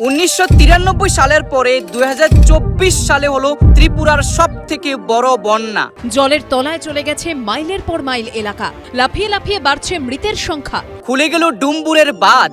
উনিশশো তিরানব্বই সালের পরে দুই হাজার চব্বিশ সালে হলো ত্রিপুরার সব থেকে বড় বন্যা। জলের তলায় চলে গেছে মাইলের পর মাইল এলাকা। লাফিয়ে লাফিয়ে বাড়ছে মৃতের সংখ্যা। খুলে গেল ডুম্বুরের বাঁধ।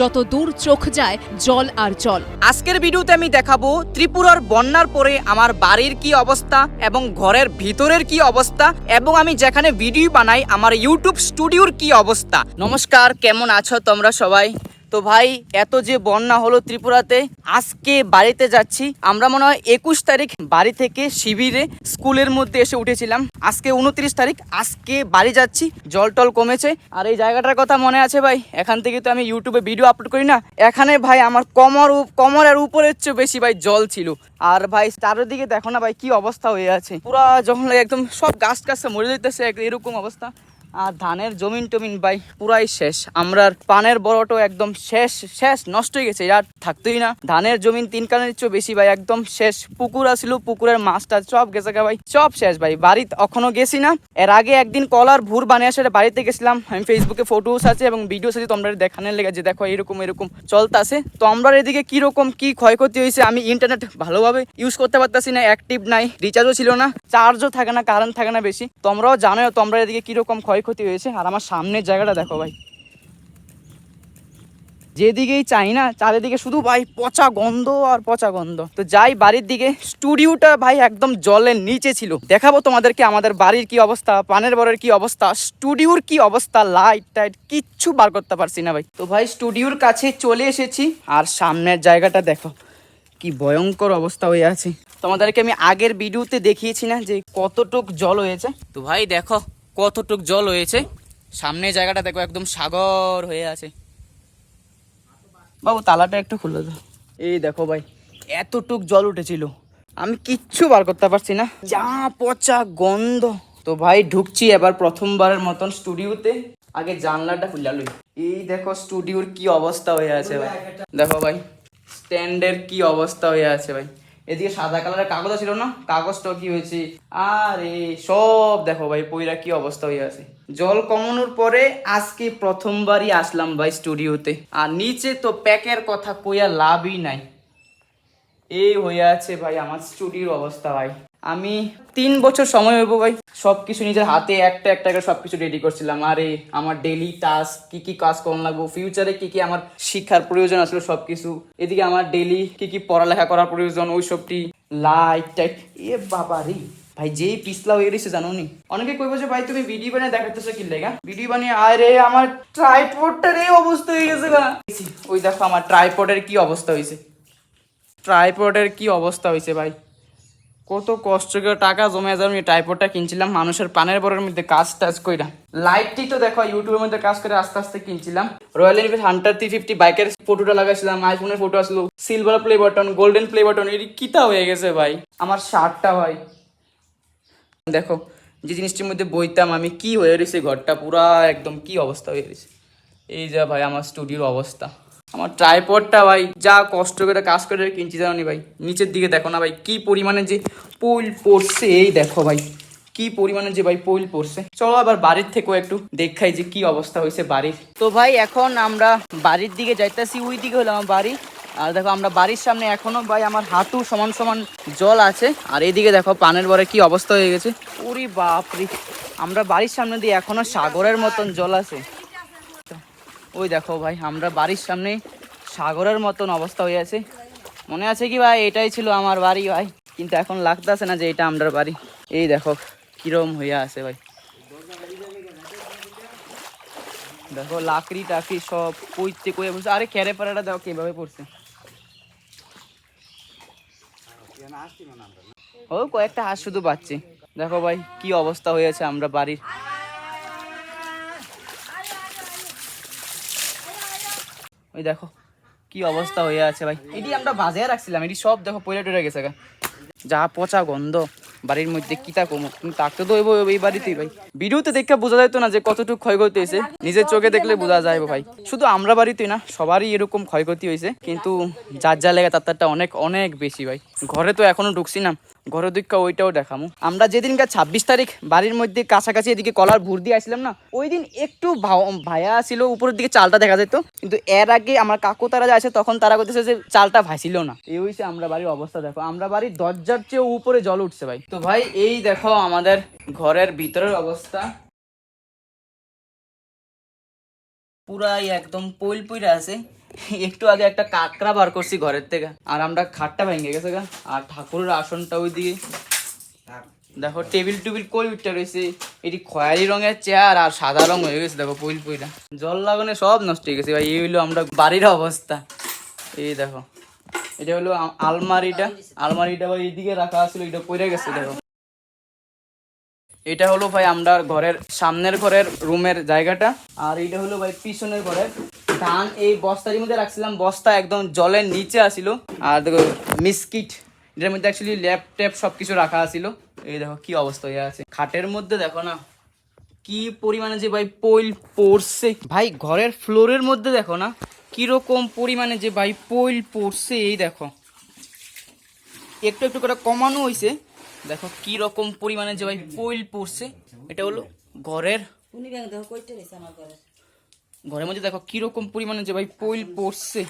যত দূর চোখ যায়, জল আর জল আজকের ভিডিওতে আমি দেখাবো ত্রিপুরার বন্যার পরে আমার বাড়ির কি অবস্থা এবং ঘরের ভিতরের কি অবস্থা এবং আমি যেখানে ভিডিও বানাই, আমার ইউটিউব স্টুডিওর কি অবস্থা। নমস্কার, কেমন আছো তোমরা সবাই? তো ভাই, এত যে বন্যা হলো ত্রিপুরাতে, আজকে বাড়িতে যাচ্ছি। আমরা মনে হয় একুশ তারিখ বাড়ি থেকে শিবিরে স্কুলের মধ্যে এসে উঠেছিলাম। আজকে উনত্রিশ তারিখ, আজকে বাড়ি যাচ্ছি। জল টল কমেছে। আর এই জায়গাটার কথা মনে আছে ভাই? এখান থেকে তো আমি ইউটিউবে ভিডিও আপলোড করি না। এখানে ভাই আমার কমর কমরের উপরের চেয়ে বেশি ভাই জল ছিল। আর ভাই, চারিদিকে দেখো না ভাই কি অবস্থা হয়ে আছে। পুরা যখন একদম সব গাছ গাছ মরে যেতেছে এরকম অবস্থা। আর ধানের জমিন টমিন ভাই পুরাই শেষ। আমরার পানের বড়টো একদম শেষ শেষ, নষ্ট হয়ে গেছে, আর থাকতোই না। ধানের জমিন তিন কানের চেয়েও বেশি ভাই, একদম শেষ। পুকুর আসিল পুকুরের মাছটা সব গেছে ভাই, সব শেষ ভাই। বাড়ি এখনও গেছি না। এর আগে একদিন কলার ভুর বানিয়ে আসে বাড়িতে গেছিলাম। আমি ফেসবুকে ফটোস আছে এবং ভিডিওস আছে, তোমরা দেখানোর লেগে যে দেখো, এরকম এরকম চলতেছে। তো আমরা এদিকে কীরকম, কি ক্ষয়ক্ষতি হয়েছে, আমি ইন্টারনেট ভালোভাবে ইউজ করতে পারতাছি না অ্যাক্টিভ নাই রিচার্জও ছিল না চার্জও থাকে না কারেন্ট থাকে না বেশি। তোমরাও জানো তোমরা এদিকে কীরকম ক্ষয়ক্ষতি হয়েছে। আর আমার সামনের জায়গাটা দেখো ভাই। যেদিকেই চাই না, চারিদিকে শুধু ভাই পচা গন্ধ আর পচা গন্ধ। তো যাই বাড়ির দিকে, স্টুডিওটা ভাই একদম জলের নিচে ছিল। দেখাবো তোমাদেরকে আমাদের বাড়ির কি অবস্থা, পানের বরের কি অবস্থা, স্টুডিওর কি অবস্থা লাইট টাইট কিচ্ছু বার করতে পারছি না ভাই। তো ভাই স্টুডিওর কাছে চলে এসেছি, আর সামনের জায়গাটা দেখো, কি ভয়ঙ্কর অবস্থা হয়ে আছে। তোমাদেরকে আমি আগের ভিডিওতে দেখিয়েছি না যে কতটুক জল হয়েছে। তো ভাই দেখো কতটুক জল হয়েছে? সামনের জায়গাটা দেখো, একদম সাগর হয়ে আছে। বাবু, তালাটা একটু খুলে দাও। এই দেখো ভাই, এতটুক জল উঠেছিল। আমি কিচ্ছু বার করতে পারছি না। যা পচা গন্ধ। তো ভাই, ঢুকছি এবার প্রথমবারের মতন স্টুডিওতে। আগে জানলাটা খুলে লই। এই দেখো, স্টুডিওর কি অবস্থা হয়ে আছে ভাই। দেখো ভাই, স্ট্যান্ডের কি অবস্থা হয়ে আছে ভাই। এদিকে সাদা কালারের কাগজ ছিল না কাগজটা কি হয়েছে? আরে, সব দেখো ভাই, পইরা কি অবস্থা হয়ে আছে। জল কমানোর পরে আজকে প্রথমবারই আসলাম ভাই স্টুডিওতে। আর নিচে তো প্যাকের কথা কইয়া লাভই নাই। এই হয়ে আছে ভাই আমার স্টুডিওর অবস্থা ভাই। আমি তিন বছর সময় হইব ভাই। সব কিছু নিজের হাতে, একটা একটা করে সব কিছু রেডি করছিলাম। আরে, আমার ডেলি টাস্ক কি কি কাজ করন লাগবো ফিউচারে কি কি আমার শিক্ষার প্রয়োজন আসলে সব কিছু এদিকে আমার ডেলি কি কি পড়ালেখা করার প্রয়োজন, ওই সবটি লাইট টাইট এ বাবা রে, ভাই যেই পিছলা হয়ে গেছে জানো নি? অনেকে কইবো যে, ভাই, তুমি ভিডিও বানিয়ে দেখাতেছো কি লেগা? ভিডিও বানিয়ে, আরে, আমার ট্রাইপডটার এই অবস্থা হয়ে গেছে গা। ওই দেখো, আমার ট্রাইপডের কি অবস্থা হয়েছে ট্রাইপডের কি অবস্থা হয়েছে ভাই। কত কষ্ট করে টাকা জমে যাবে আমি ট্রাইপডটা কিনছিলাম, মানুষের পানের বরের মধ্যে কাজ টাজ কইরা। লাইটটি তো দেখো ইউটিউবের মধ্যে কাজ করে আস্তে আস্তে কিনছিলাম। Royal Enfield Hunter three fifty বাইকের ফটোটা লাগাইছিলাম আইফোনের ফটো আসলো silver play button golden play button এটি কিতা হয়ে গেছে ভাই? আমার শার্টটা ভাই। দেখো, যে জিনিসটির মধ্যে বইতাম আমি, কি হয়ে রয়েছে ঘরটা, পুরা একদম কি অবস্থা হয়ে রয়েছে। এই যা ভাই, আমার স্টুডিওর অবস্থা। আমার ট্রাইপডটা ভাই, যা কষ্ট করে কাজ করে কিনছি জানি ভাই। নিচের দিকে দেখো না ভাই, কি পরিমাণে যে পোল পড়ছে, এই দেখো ভাই, কি পরিমাণে যে ভাই পোল পড়ছে। চলো আবার বাড়ির থেকেও একটু দেখাই যে কি অবস্থা হয়েছে বাড়ির। তো ভাই, এখন আমরা বাড়ির দিকে যাইতেছি ওই দিকে হলো আমার বাড়ি। আর দেখো, আমরা বাড়ির সামনে এখনও ভাই আমার হাঁটু সমান সমান জল আছে। আর এইদিকে দেখো, পানের বরে কি অবস্থা হয়ে গেছে। ওরে বাপরে, আমরা বাড়ির সামনে দিয়ে এখনও সাগরের মতন জল আছে। ওই দেখো ভাই, আমরা বাড়ির সামনে সাগরের মতন অবস্থা হয়ে আছে। মনে আছে কি ভাই, এটাই ছিল আমার বাড়ি ভাই। কিন্তু এখন লাগতেছে না যে এটা আমার বাড়ি। এই দেখো, কিরম হয়ে আছে ভাই। দেখো, লাকড়ি টাকড়ি সব কইতে কয়ে বলছে আরে ক্যারে পাড়াটা দেখো কীভাবে পড়ছে। ও, কয়েকটা হাঁস শুধু পাচ্ছি। দেখো ভাই, কি অবস্থা হয়েছে আমরা বাড়ির। ওই দেখো, কি অবস্থা হয়ে আছে ভাই। এটি আমরা বাজারে রাখছিলাম, এটি সব দেখো পয়লা টরে গেছে। যা পচা গন্ধ, বাড়ির মধ্যে কিতা কমো কিন্তু তাকে তো এই বাড়িতেই ভাই। ভিডিওতে দেখে বোঝা যেত না যে কতটুকু ক্ষয়ক্ষতি হয়েছে, নিজের চোখে দেখলে বোঝা যায় ভাই। শুধু আমরা বাড়িতেই না, সবারই এরকম ক্ষয়ক্ষতি হয়েছে, কিন্তু যার যা লেগে তার তারটা অনেক অনেক বেশি ভাই। ঘরে তো এখনও ঢুকছি না ঘরের দিকটা ওইটাও দেখামু। আমরা যেদিনকার ছাব্বিশ তারিখ বাড়ির মধ্যে কাছাকাছি এদিকে কলার ভুর দিয়ে আসলাম না ওই দিন একটু ভায়া ছিল, উপরের দিকে চালটা দেখা যেত। কিন্তু এর আগে আমার কাকু তারা যা আছে, তখন তারা করতেছে যে চালটা ভাসিল না। এই হয়েছে আমরা বাড়ির অবস্থা, দেখো। আমরা বাড়ির দরজার চেয়ে উপরে জল উঠছে ভাই। তো ভাই, এই দেখো আমাদের ঘরের ভিতরের অবস্থা। পুরাই একদম পইল পইরা আছে। একটু আগে একটা কাকড়া বার করছি ঘরের থেকে। আর আমরা খাটটা ভেঙে গেছে গা। আর ঠাকুরের আসনটা ওইদিকে। দেখো টেবিল টুবিল কই উঠতে রয়েছে। এটি খয়েরি রঙের চেয়ার আর সাদা রং হয়ে গেছে দেখো পইল পইলা। জল লাগানো সব নষ্ট হয়ে গেছে ভাই এই হইল আমরা বাড়ির অবস্থা। এই দেখো এটা হলো আলমারিটা। আলমারিটা ভাই এইদিকে রাখা আছিল এটা পড়ে গেছে দেখো। এটা হলো ভাই আমরা ঘরের সামনের ঘরের রুমের জায়গাটা। আর এটা হলো ভাই পিছনের ঘরের। ধান এই বস্তার মধ্যে রাখছিলাম। বস্তা একদম জলের নিচে আসিল আর দেখো, মিসকিট, এটার মধ্যে অ্যাকচুয়ালি ল্যাপ ট্যাপ সব কিছু রাখা আছিল। এই দেখো কি অবস্থা হয়ে আছে। খাটের মধ্যে দেখো না, কি পরিমাণে যে ভাই পইল পড়ছে। ভাই ঘরের ফ্লোরের মধ্যে দেখো না, কীরকম পরিমাণে যে ভাই পইল পড়ছে, এই দেখো। একটু একটু করে কমানো হয়েছে দেখো কি রকম পরিমাণে যে ভাই পইল পড়ছে এটা হলো ঘরের ঘরের মধ্যে দেখো কি রকম পরিমাণে যে ভাই পইল পড়ছে।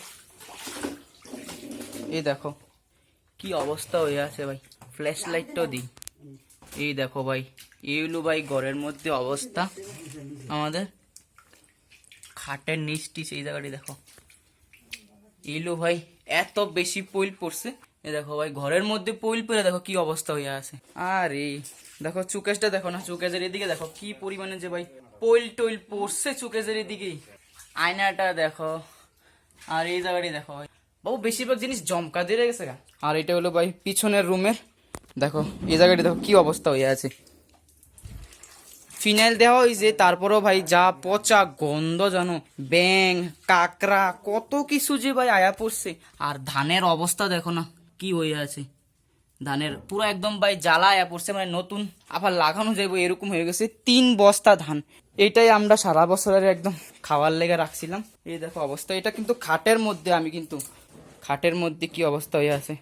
এই দেখো কি অবস্থা হয়ে আছে ভাই ফ্ল্যাশ লাইটটাও দিই এই দেখো ভাই এই হলো ভাই ঘরের মধ্যে অবস্থা। আমাদের খাটের নিচটি সেই জায়গাটি দেখো। এলো ভাই এত বেশি পইল পড়ছে। এ দেখো ভাই, ঘরের মধ্যে পইল পড়ে দেখো কি অবস্থা হয়ে আছে। আরে, দেখো চুকেশটা দেখো না, চুকেশের এদিকে দেখো কি পরিমাণে যে ভাই পইল টইল পড়ছে চুকেশের এদিকে। আয়নাটা দেখো, আর এই জায়গাটি দেখো ভাই। বাবু, বেশিরভাগ জিনিস জমকা দিয়ে গেছে গা। আর এটা হলো ভাই পিছনের রুমের, দেখো এই জায়গাটি দেখো কি অবস্থা হয়ে আছে। ফিনাইল দেওয়া হয়েছে তারপরেও ভাই যা পচা গন্ধ জানো ব্যাং কাকড়া, কত কিছু যে ভাই আয়া পড়ছে। আর ধানের অবস্থা দেখো না কি হয়ে আছে? ধানের পুরো একদম ভাই জ্বালা আয়া পড়ছে মানে নতুন আবার লাগানো যাইব, এরকম হয়ে গেছে। তিন বস্তা ধান। এটাই আমরা সারা বছরের একদম খাওয়ার লেগে রাখছিলাম। এই দেখো অবস্থা। এটা কিন্তু খাটের মধ্যে, আমি কিন্তু খাটের মধ্যে কি অবস্থা হয়ে আছে?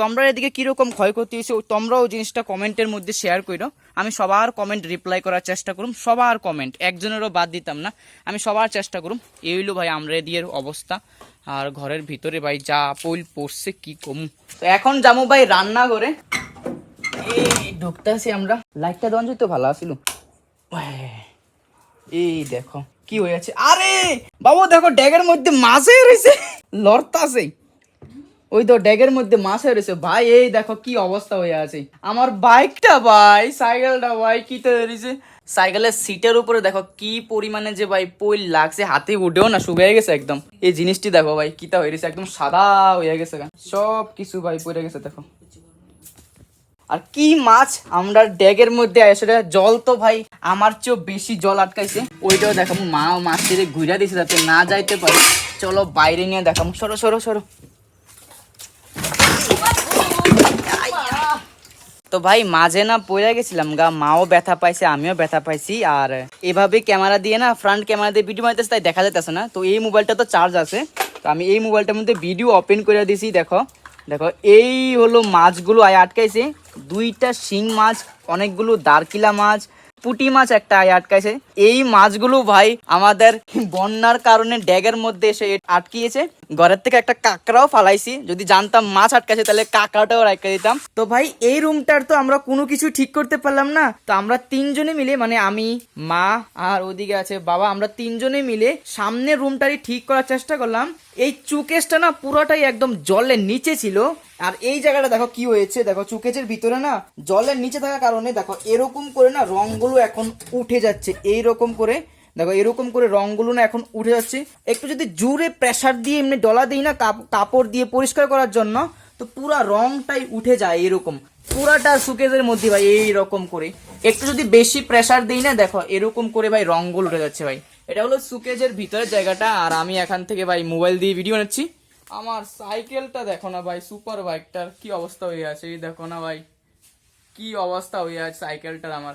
তোমরা এদিকে কীরকম ক্ষয়ক্ষতি হয়েছে তোমরাও জিনিসটা কমেন্টের মধ্যে শেয়ার করো আমি সবার কমেন্ট রিপ্লাই করার চেষ্টা করুম, সবার কমেন্ট একজনেরও বাদ দিতাম না। আমি সবার চেষ্টা করুম, এই হইল ভাই আমরা এদিকে অবস্থা, আর ঘরের ভিতরে ভাই যা পইল পড়ছে কি কমু। তো এখন যাব ভাই রান্না করে ঢুকতে আসি আমরা লাইটটা দেওয়া তো ভালো আসিল এই দেখো, কি হয়ে আছে আরে, বাবু দেখো ড্যাগের মধ্যে মাছে রয়েছে। লড়তাছে ওই তো ড্যাগের মধ্যে মাছ হয়ে রয়েছে। ভাই, এই দেখো কি অবস্থা হয়ে আছে। আমার বাইকটা ভাই সাইকেলটা ভাই, কি তো রয়েছে সাইকেলের সিটের উপরে দেখো কি পরিমাণে যে, ভাই পইল লাগছে। হাতে উঠেও না, শুকিয়ে গেছে একদম। এই জিনিসটি দেখো, ভাই কিটা হয়ে গেছে একদম সাদা হয়ে গেছে। সব কিছু ভাই, পড়ে গেছে, দেখো। আর কি মাছ আমরা ড্যাগের মধ্যে আসলে জল তো, ভাই, আমার চেয়েও বেশি জল আটকাইছে। ওইটাও দেখাবো মা, মাছ ছেড়ে ঘুরা দিয়েছে, যাতে না যাইতে পারে। চলো বাইরে নিয়ে দেখাম। সরো সরো সরো। তো ভাই, মাঝে না পড়ে গেছিলাম গা, মাও ব্যথা পাইছে, আমিও ব্যথা পাইছি, আর এভাবে ক্যামেরা দিয়ে না ফ্রন্ট ক্যামেরা দিয়ে ভিডিও মারতেছে তাই দেখা যাইতেছে না। তো এই মোবাইলটা তো চার্জ আছে। তো আমি এই মোবাইলটার মধ্যে ভিডিও ওপেন করে দিছি, দেখো। দেখো, এই হলো মাছগুলো আয় আটকাইছে। দুইটা শিং মাছ, অনেকগুলো দারকিলা মাছ পুটি মাছ একটা আটকাইছে। এই মাছগুলো ভাই আমাদের বন্যার কারণে ড্যাগের মধ্যে এসে আটকিয়েছে। ঘরের থেকে একটা কাঁকড়াও ফালাইছি। যদি জানতাম মাছ আটকাইছে, তাহলে কাঁকড়াটাও রাখতে দিতাম। তো ভাই, এই রুমটার তো আমরা কোনো কিছু ঠিক করতে পারলাম না। তো আমরা তিনজনে মিলে মানে আমি, মা আর ওদিকে আছে বাবা, আমরা তিনজনে মিলে সামনের রুমটারই ঠিক করার চেষ্টা করলাম। এই চুকেসটা না পুরোটাই একদম জলের নিচে ছিল। আর এই জায়গাটা দেখো কি হয়েছে? দেখো চুকেজের ভিতরে না জলের নিচে থাকার কারণে দেখো এরকম করে না রংগুলো এখন উঠে যাচ্ছে। এই রকম করে, দেখো এরকম করে রংগুলো না এখন উঠে যাচ্ছে। একটু যদি জোরে প্রেসার দিয়ে এমনি ডলা দিই না, কাপ- কাপড় দিয়ে পরিষ্কার করার জন্য, তো পুরা রংটাই উঠে যায় এরকম। পুরাটা সুকেজের মধ্যে ভাই এই রকম করে। একটু যদি বেশি প্রেসার দিই না, দেখো এরকম করে ভাই রংগুলো উঠে যাচ্ছে ভাই। এটা হলো সুকেজের ভিতরের জায়গাটা, আর আমি এখান থেকে ভাই মোবাইল দিয়ে ভিডিও নিচ্ছি। আমার সাইকেলটা দেখো না ভাই, সুপার বাইকটার কি অবস্থা হয়ে আছে, এই দেখো না ভাই। কি অবস্থা হয়ে আছে সাইকেলটার আমার।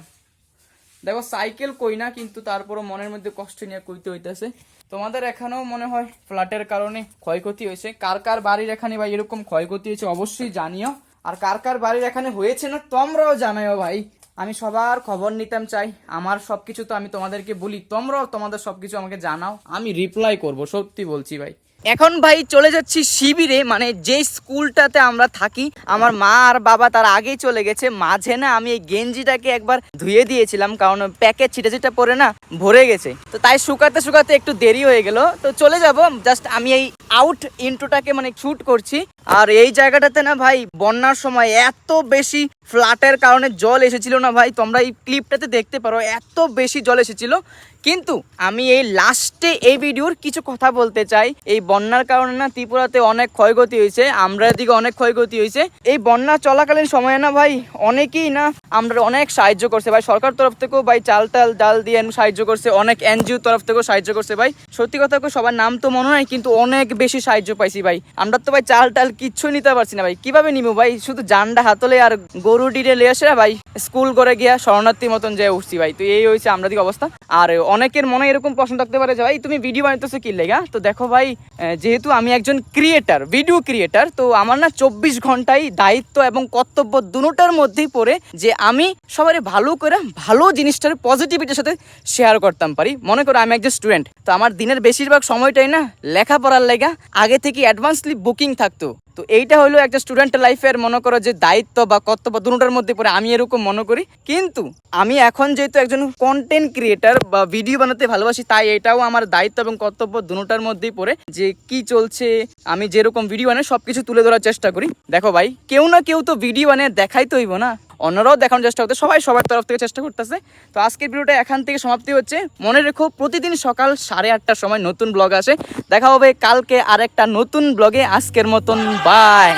দেখো, সাইকেল কই না, কিন্তু তারপরও মনের মধ্যে কষ্ট নিয়ে কইতে হইতেছে। তোমাদের এখানেও মনে হয় ফ্ল্যাটের কারণে ক্ষয়ক্ষতি হয়েছে। কার কার বাড়ির এখানে ভাই এরকম ক্ষয়ক্ষতি হয়েছে অবশ্যই জানিও। আর কার কার বাড়ির এখানে হয়েছে না, তোমরাও জানাও ভাই। আমি সবার খবর নিতাম চাই। আমার সবকিছু তো আমি তোমাদেরকে বলি। তোমরাও তোমাদের সবকিছু আমাকে জানাও। আমি রিপ্লাই করব, সত্যি বলছি ভাই। এখন ভাই চলে যাচ্ছি শিবিরে মানে যে স্কুলটাতে আমরা থাকি, আমার মা আর বাবা তার আগেই চলে গেছে, মাঝে না আমি এই গেঞ্জিটাকে একবার ধুয়ে দিয়েছিলাম, কারণ প্যাকেট ছিটা ছিটা পরে না ভরে গেছে। তো তাই শুকাতে শুকাতে একটু দেরি হয়ে গেল। তো চলে যাব জাস্ট আমি এই আউট ইন্টুটাকে মানে শুট করছি। আর এই জায়গাটাতে না ভাই, বন্যার সময় এত বেশি ফ্লাটের কারণে জল এসেছিল না ভাই, তোমরা এই ক্লিপটাতে দেখতে পারো, এত বেশি জল এসেছিল। কিন্তু আমি এই লাস্টে এই ভিডিওর কিছু কথা বলতে চাই, এই বন্যার কারণে না ত্রিপুরাতে অনেক ক্ষয়ক্ষতি হয়েছে আমরা দিকে অনেক ক্ষয়ক্ষতি হয়েছে। এই বন্যা চলাকালীন সময়ে না ভাই, অনেকেই না আমরা অনেক সাহায্য করছে ভাই। সরকার তরফ থেকেও ভাই চাল টাল, ডাল দিয়ে সাহায্য করছে, অনেক এনজিও তরফ থেকেও সাহায্য করছে ভাই। সত্যি কথা সবার নাম তো মনে হয় কিন্তু অনেক বেশি সাহায্য পাইছি ভাই। আমরা তো ভাই চাল টাল কিচ্ছু নিতে পারছি না ভাই। কীভাবে নিবো ভাই? শুধু জান্ডা হাতলে আর গরু ডিরে লে আসে ভাই? স্কুল করে গিয়া শরণার্থীর মতন যে উঠছি ভাই। তো এই হয়েছে আমরা দিকে অবস্থা। আর অনেকের মনে এরকম প্রশ্ন থাকতে পারে যে, ভাই, তুমি ভিডিও বানাইতেছো কি লেগা? তো দেখো ভাই যেহেতু আমি একজন ক্রিয়েটার ভিডিও ক্রিয়েটার তো আমার না চব্বিশ ঘন্টাই দায়িত্ব এবং কর্তব্য দুটোটার মধ্যেই পড়ে যে আমি সবারে ভালো করে ভালো জিনিসটার পজিটিভিটির সাথে শেয়ার করতাম পারি। মনে করো আমি একজন স্টুডেন্ট তো আমার দিনের বেশিরভাগ সময়টাই না লেখাপড়ার লেগা, আগে থেকে অ্যাডভান্সলি বুকিং থাকতো। তো এইটা হলো একটা স্টুডেন্ট লাইফের মনে করো যে দায়িত্ব বা কর্তব্য দুটোটার মধ্যে পড়ে, আমি এরকম মনে করি। কিন্তু আমি এখন যেহেতু একজন কন্টেন্ট ক্রিয়েটার বা ভিডিও বানাতে ভালোবাসি, তাই এটাও আমার দায়িত্ব এবং কর্তব্য দুটোটার মধ্যেই পড়ে যে কি চলছে, আমি যেরকম ভিডিও বানাই, সবকিছু তুলে ধরার চেষ্টা করি। দেখো ভাই, কেউ না কেউ তো ভিডিও বানিয়ে দেখাই তো হইব না। অন্যরাও দেখানোর চেষ্টা করতে, সবাই সবার তরফ থেকে চেষ্টা করতেছে। তো আজকের ভিডিওটা এখান থেকে সমাপ্তি হচ্ছে। মনে রেখো, প্রতিদিন সকাল সাড়ে আটটার সময় নতুন ব্লগ আসে। দেখা হবে কালকে আরেকটা নতুন ব্লগে। আজকের মতন বাই